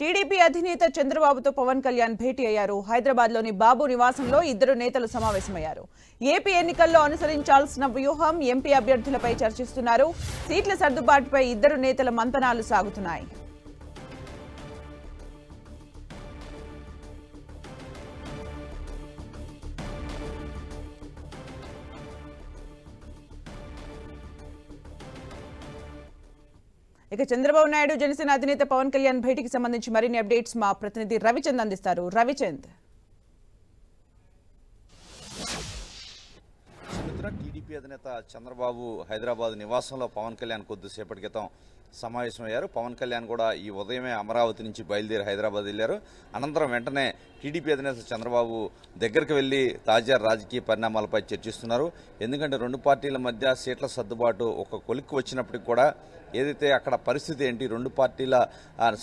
TDP అధినేత చంద్రబాబుతో పవన్ కళ్యాణ్ భేటీ అయ్యారు. హైదరాబాద్లోని బాబు నివాసంలో ఇద్దరు నేతలు సమావేశమయ్యారు. ఏపీ ఎన్నికల్లో అనుసరించాల్సిన వ్యూహం ఎంపీ అభ్యర్థులపై చర్చిస్తున్నారు. సీట్ల సర్దుబాటుపై ఇద్దరు నేతల మంతనాలు సాగుతున్నాయి. ఇక చంద్రబాబు నాయుడు జనసేన అధినేత పవన్ కళ్యాణ్ భేటీకి సంబంధించి మరిన్ని అప్డేట్స్ మా ప్రతినిధి రవిచంద్ అందిస్తారు. రవిచంద్. టీడీపీ అధినేత చంద్రబాబు హైదరాబాద్ నివాసంలో పవన్ కళ్యాణ్ కొద్దిసేపటి క్రితం సమావేశమయ్యారు. పవన్ కళ్యాణ్ కూడా ఈ ఉదయమే అమరావతి నుంచి బయలుదేరి హైదరాబాద్ వెళ్ళారు. అనంతరం వెంటనే టీడీపీ అధినేత చంద్రబాబు దగ్గరికి వెళ్ళి తాజా రాజకీయ పరిణామాలపై చర్చిస్తున్నారు. ఎందుకంటే రెండు పార్టీల మధ్య సీట్ల సర్దుబాటు ఒక కొలిక్కి వచ్చినప్పటికి కూడా ఏదైతే అక్కడ పరిస్థితి ఏంటి రెండు పార్టీల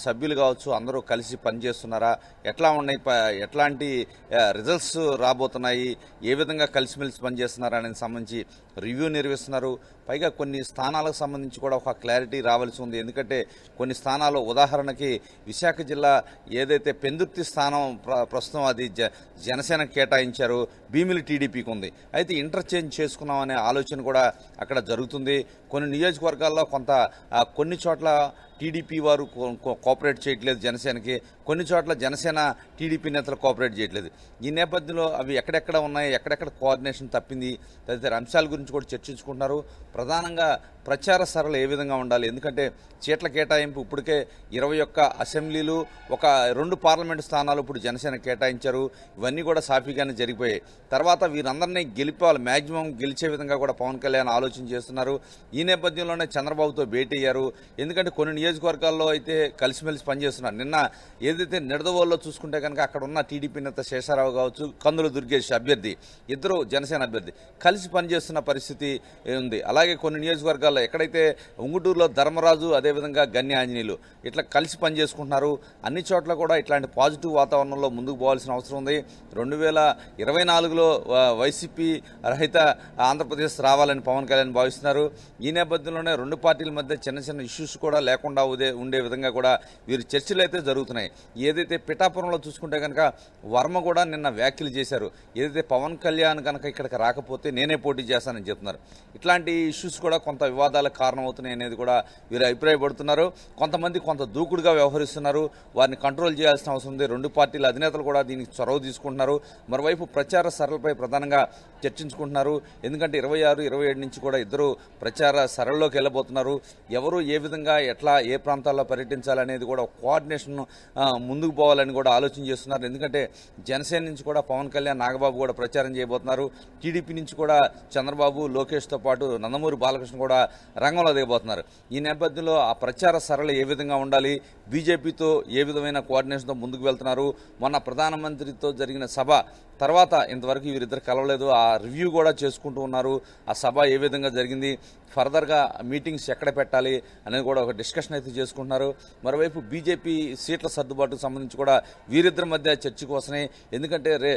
సభ్యులు కావచ్చు అందరూ కలిసి పనిచేస్తున్నారా ఎట్లా ఉన్నాయి ప- ఎట్లాంటి రిజల్ట్స్ రాబోతున్నాయి ఏ విధంగా కలిసిమెలిసి పనిచేస్తున్నారా అనేది సంబంధించి రివ్యూ నిర్వహిస్తున్నారు. పైగా కొన్ని స్థానాలకు సంబంధించి కూడా ఒక క్లారిటీ రావాల్సి ఉంది. ఎందుకంటే కొన్ని స్థానాలు ఉదాహరణకి విశాఖ జిల్లా ఏదైతే పెందుర్తి స్థానం ప్ర- ప్రస్తుతం అది జ జనసేన కేటాయించారు. భీమిలి టీడీపీకి ఉంది. అయితే ఇంటర్చేంజ్ చేసుకున్నామనే ఆలోచన కూడా అక్కడ జరుగుతుంది. కొన్ని నియోజకవర్గాల్లో కొంత కొన్ని చోట్ల టీడీపీ వారు కో- కో- కోఆపరేట్ చేయట్లేదు జనసేనకి. కొన్ని చోట్ల జనసేన టీడీపీ నేతలు కోఆపరేట్ చేయట్లేదు. ఈ నేపథ్యంలో అవి ఎక్కడెక్కడ ఉన్నాయి ఎక్కడెక్కడ కోఆర్డినేషన్ తప్పింది తదితర అంశాల గురించి కూడా చర్చించుకుంటున్నారు. ప్రధానంగా ప్రచార సరళ ఏ విధంగా ఉండాలి? ఎందుకంటే సీట్ల కేటాయింపు ఇప్పటికే ఇరవై ఒక్క అసెంబ్లీలు ఒక రెండు పార్లమెంటు స్థానాలు ఇప్పుడు జనసేన కేటాయించారు. ఇవన్నీ కూడా సాఫీగానే జరిగిపోయాయి. తర్వాత వీరందరినీ గెలిపాలి మ్యాక్సిమం గెలిచే విధంగా కూడా పవన్ కళ్యాణ్ ఆలోచన చేస్తున్నారు. ఈ నేపథ్యంలోనే చంద్రబాబుతో భేటీ అయ్యారు. ఎందుకంటే కొన్ని నియోజకవర్గాల్లో అయితే కలిసిమెలిసి పనిచేస్తున్నారు. నిన్న ఏదైతే నిడదవోల్లో చూసుకుంటే కనుక అక్కడ ఉన్న టీడీపీ నేత శేషారావు కావచ్చు కందుల దుర్గేష్ అభ్యర్థి ఇద్దరు జనసేన అభ్యర్థి కలిసి పనిచేస్తున్న పరిస్థితి ఉంది. అలాగే కొన్ని నియోజకవర్గాల్లో ఎక్కడైతే ఉంగుటూరులో ధర్మరాజు అదేవిధంగా గన్య ఆంజనేయులు ఇట్లా కలిసి పనిచేసుకుంటున్నారు అన్ని చోట్ల కూడా ఇట్లాంటి పాజిటివ్ వాతావరణంలో ముందుకు పోవాల్సిన అవసరం ఉంది. రెండు వేల ఇరవై నాలుగులో వైసీపీ రహిత ఆంధ్రప్రదేశ్ రావాలని పవన్ కళ్యాణ్ భావిస్తున్నారు. ఈ నేపథ్యంలోనే రెండు పార్టీల మధ్య చిన్న చిన్న ఇష్యూస్ కూడా లేకుండా ఉదే ఉండే విధంగా కూడా వీరి చర్చలు అయితే జరుగుతున్నాయి. ఏదైతే పిఠాపురంలో చూసుకుంటే కనుక వర్మ కూడా నిన్న వ్యాఖ్యలు చేశారు. ఏదైతే పవన్ కళ్యాణ్ కనుక ఇక్కడికి రాకపోతే నేనే పోటీ చేస్తానని చెప్తున్నారు. ఇట్లాంటి ఇష్యూస్ కూడా కొంత వివాదాలకు కారణమవుతున్నాయి అనేది కూడా వీరు అభిప్రాయపడుతున్నారు. కొంతమంది కొంత దూకుడుగా వ్యవహరిస్తున్నారు. వారిని కంట్రోల్ చేయాల్సిన అవసరం ఉంది. రెండు పార్టీల అధినేతలు కూడా దీనికి చొరవ తీసుకుంటున్నారు. మరోవైపు ప్రచార సరళపై ప్రధానంగా చర్చించుకుంటున్నారు. ఎందుకంటే ఇరవై ఆరు ఇరవై ఏడు నుంచి కూడా ఇద్దరు ప్రచార సరళలోకి వెళ్ళబోతున్నారు. ఎవరు ఏ విధంగా ఎట్లా ఏ ప్రాంతాల్లో పర్యటించాలనేది కూడా కోఆర్డినేషన్ ముందుకు పోవాలని కూడా ఆలోచన చేస్తున్నారు. ఎందుకంటే జనసేన నుంచి కూడా పవన్ కళ్యాణ్ నాగబాబు కూడా ప్రచారం చేయబోతున్నారు. టీడీపీ నుంచి కూడా చంద్రబాబు లోకేష్తో పాటు నందమూరి బాలకృష్ణ కూడా రంగంలో దిగబోతున్నారు. ఈ నేపథ్యంలో ఆ ప్రచార సరళ ఏ విధంగా ఉండాలి? బీజేపీతో ఏ విధమైన కోఆర్డినేషన్తో ముందుకు వెళ్తున్నారు? మొన్న ప్రధానమంత్రితో జరిగిన సభ తర్వాత ఇంతవరకు వీరిద్దరు కలవలేదు. ఆ రివ్యూ కూడా చేసుకుంటూ ఉన్నారు. ఆ సభ ఏ విధంగా జరిగింది? ఫర్దర్గా మీటింగ్స్ ఎక్కడ పెట్టాలి అనేది కూడా ఒక డిస్కషన్ అయితే చేసుకుంటున్నారు. మరోవైపు బీజేపీ సీట్ల సర్దుబాటుకు సంబంధించి కూడా వీరిద్దరి మధ్య చర్చకు వస్తున్నాయి ఎందుకంటే రే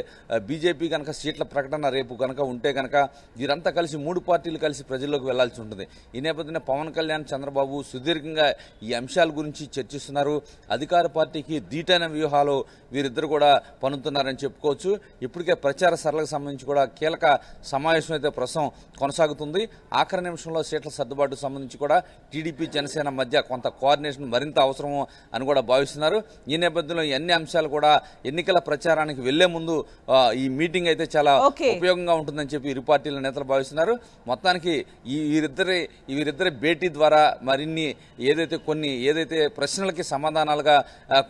బీజేపీ కనుక సీట్ల ప్రకటన రేపు కనుక ఉంటే కనుక వీరంతా కలిసి మూడు పార్టీలు కలిసి ప్రజల్లోకి వెళ్ళాల్సి ఉంటుంది. ఈ నేపథ్యంలో పవన్ కళ్యాణ్ చంద్రబాబు సుదీర్ఘంగా ఈ అంశాల గురించి చర్చిస్తున్నారు. అధికార పార్టీకి దీటైన వ్యూహాలు వీరిద్దరు కూడా పనుతున్నారని చెప్పుకోవచ్చు. ఇప్పటికే ప్రచార సరళకు సంబంధించి కూడా కీలక సమావేశం అయితే ప్రస్తుతం కొనసాగుతుంది. ఆఖరి నిమిషంలో సీట్ల సర్దుబాటుకు సంబంధించి కూడా టీడీపీ జనసేన మధ్య కొంత కోఆర్డినేషన్ మరింత అవసరము అని కూడా భావిస్తున్నారు. ఈ నేపథ్యంలో అన్ని అంశాలు కూడా ఎన్నికల ప్రచారానికి వెళ్ళే ముందు ఈ మీటింగ్ అయితే చాలా. ఉపయోగంగా ఉంటుందని చెప్పి ఇరు పార్టీల నేతలు భావిస్తున్నారు. మొత్తానికి ఈ వీరిద్దరి వీరిద్దరి భేటీ ద్వారా మరిన్ని ఏదైతే కొన్ని ఏదైతే ప్రశ్నలకి సమాధానాలుగా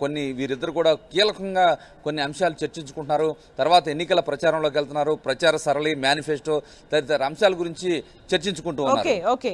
కొన్ని వీరిద్దరు కూడా కీలకంగా కొన్ని అంశాలు చర్చించుకుంటున్నారు. తర్వాత ఎన్నికల ప్రచారంలోకి వెళ్తున్నారు. ప్రచార సరళి మేనిఫెస్టో తదితర అంశాల గురించి చర్చించుకుంటూ ఉన్నారు. Okay okay.